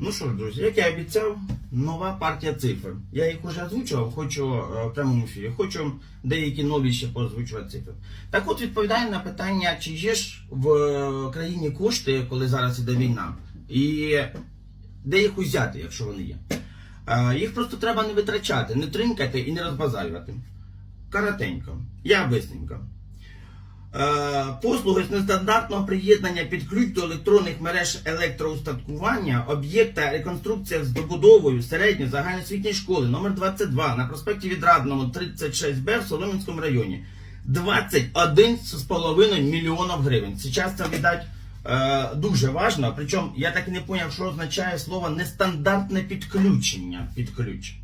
Ну що ж, друзі, як я обіцяв, нова партія цифр. Я їх уже озвучував, хочу е, в прямому ефірі, хочу деякі нові ще поозвучувати цифри. Так от відповідаю на питання, чи є ж в е, країні кошти, коли зараз іде війна, і де їх узяти, якщо вони є. Е, Їх просто треба не витрачати, не тринкати і не розбазарювати. Коротенько, я бистренько. Е, Послуги з нестандартного приєднання під ключ до електронних мереж електроустаткування об'єкта реконструкція з добудовою середньої загальноосвітньої школи номер 22 на проспекті Відрадному 36Б в Солом'янському районі. 21,5 мільйонів гривень. Зараз це віддать е, дуже важно. Причому я так і не зрозумів, що означає слово нестандартне підключення під ключ.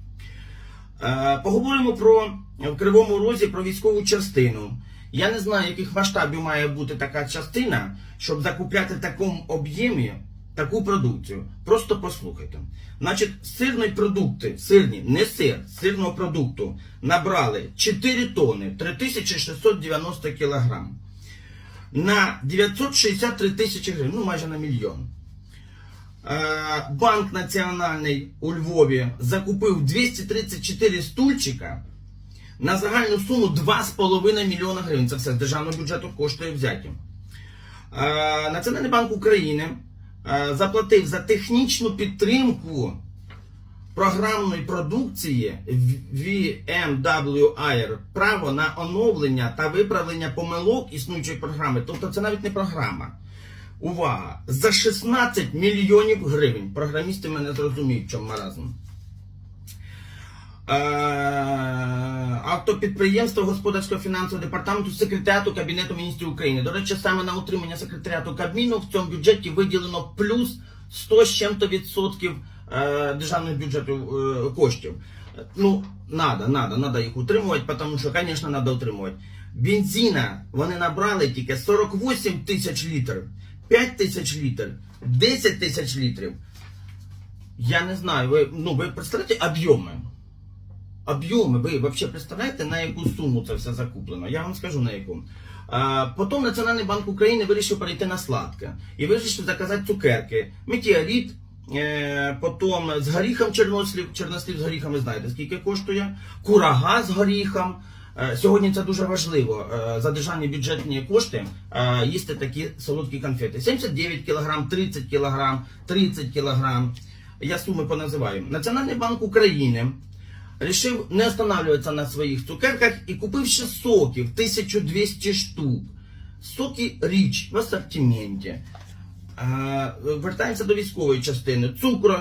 Е, Поговоримо про в Кривому Розі про військову частину. Я не знаю, яких масштабів має бути така частина, щоб закупляти в такому об'ємі таку продукцію. Просто послухайте. Значить, сирної продукти, сирні, не сир, сирного продукту набрали 4 тони 3690 кілограм. На 963 тисячі гривень, ну майже на мільйон. Е, Банк Національний у Львові закупив 234 стульчика на загальну суму 2,5 мільйона гривень. Це все з державного бюджету коштує взяті. Е, Національний банк України е, заплатив за технічну підтримку програмної продукції VMWIR право на оновлення та виправлення помилок існуючої програми. Тобто це навіть не програма. Увага! За 16 мільйонів гривень. Програмісти мене зрозуміють, в чому маразм. Е, Автопідприємство господарського фінансового департаменту секретаріату Кабінету міністрів України. До речі, саме на утримання секретаріату Кабміну в цьому бюджеті виділено плюс 100 з чим-то відсотків е, державного бюджету е, коштів. Ну, надо, надо, надо їх утримувати, тому що, звісно, надо утримувати. Бензина вони набрали тільки 48 тисяч літрів, 5 тисяч літрів, 10 тисяч літрів. Я не знаю, ви, ну, ви представляєте об'єми? Об'єми, ви взагалі представляєте, на яку суму це все закуплено? Я вам скажу на яку. Потім Національний банк України вирішив перейти на сладке і вирішив заказати цукерки. Метеорит, е, потім з горіхом чорнослів, чорнослів з горіхом, ви знаєте, скільки коштує, курага з горіхом. Е, Сьогодні це дуже важливо е, за державні бюджетні кошти їсти такі солодкі конфети. 79 кг, 30 кг, 30 кг. Я суми поназиваю. Національний банк України Рішив не останавливатися на своїх цукерках і купив ще соків 1200 штук. Соки річ в асортименті. Вертаємося до військової частини. Цукру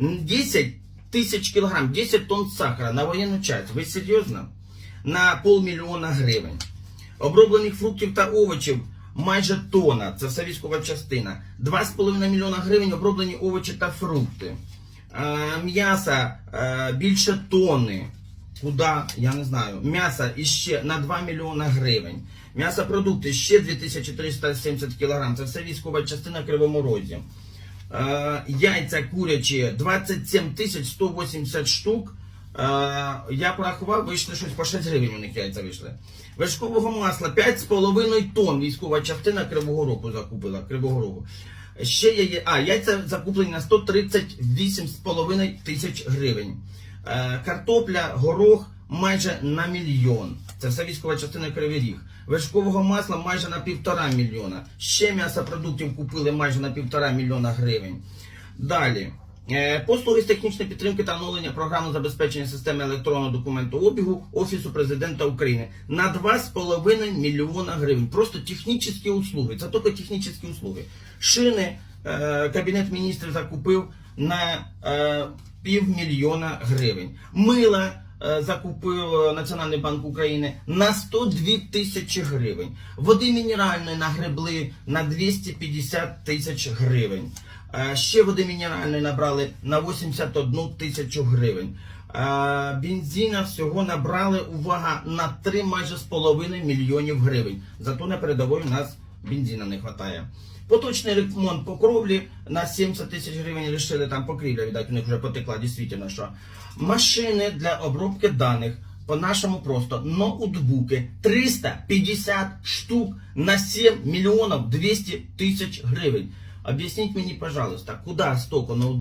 10 тисяч кілограм, 10 тонн сахара на воєнну часть. Ви серйозно? На полмільйона гривень. Оброблених фруктів та овочів майже тона. Це все військова частина. 2,5 мільйона гривень оброблені овочі та фрукти. Е, М'яса е, більше тонни. Куда, я не знаю. М'ясо іще на 2 мільйона гривень. М'ясопродукти ще 2370 кг. Це все військова частина в Кривому Розі. Е, яйця курячі 27 тисяч 180 штук. Я порахував, вийшли щось по 6 гривень у них яйця вийшли. Вершкового масла 5,5 тонн військова частина Кривого Рогу закупила. Кривого Рогу. Ще є, а, яйця закуплені на 138,5 тисяч гривень. Е, картопля, горох майже на мільйон. Це все військова частина Кривий Ріг. Вершкового масла майже на півтора мільйона. Ще м'ясопродуктів купили майже на півтора мільйона гривень. Далі. Е, Послуги з технічної підтримки та оновлення програми забезпечення системи електронного документообігу Офісу Президента України на 2,5 мільйона гривень. Просто технічні услуги. Це тільки технічні услуги. Шини е, Кабінет міністрів закупив на е, півмільйона гривень. Мила закупив Національний банк України на 102 тисячі гривень. Води мінеральної нагребли на 250 тисяч гривень. Е, Ще води мінеральної набрали на 81 тисячу гривень. Е, Бензина всього набрали увага на 3 майже з половиною мільйонів гривень. Зато на передовій у нас бензина не вистачає. Поточний ремонт покровлі на 70 тисяч гривень рішили там покрівля, віддать, у них вже потекла, дійсно, що. Машини для обробки даних, по-нашому просто, ноутбуки 350 штук на 7 мільйонів 200 тисяч гривень. Об'ясніть мне, пожалуйста, куда столько ноутбуків?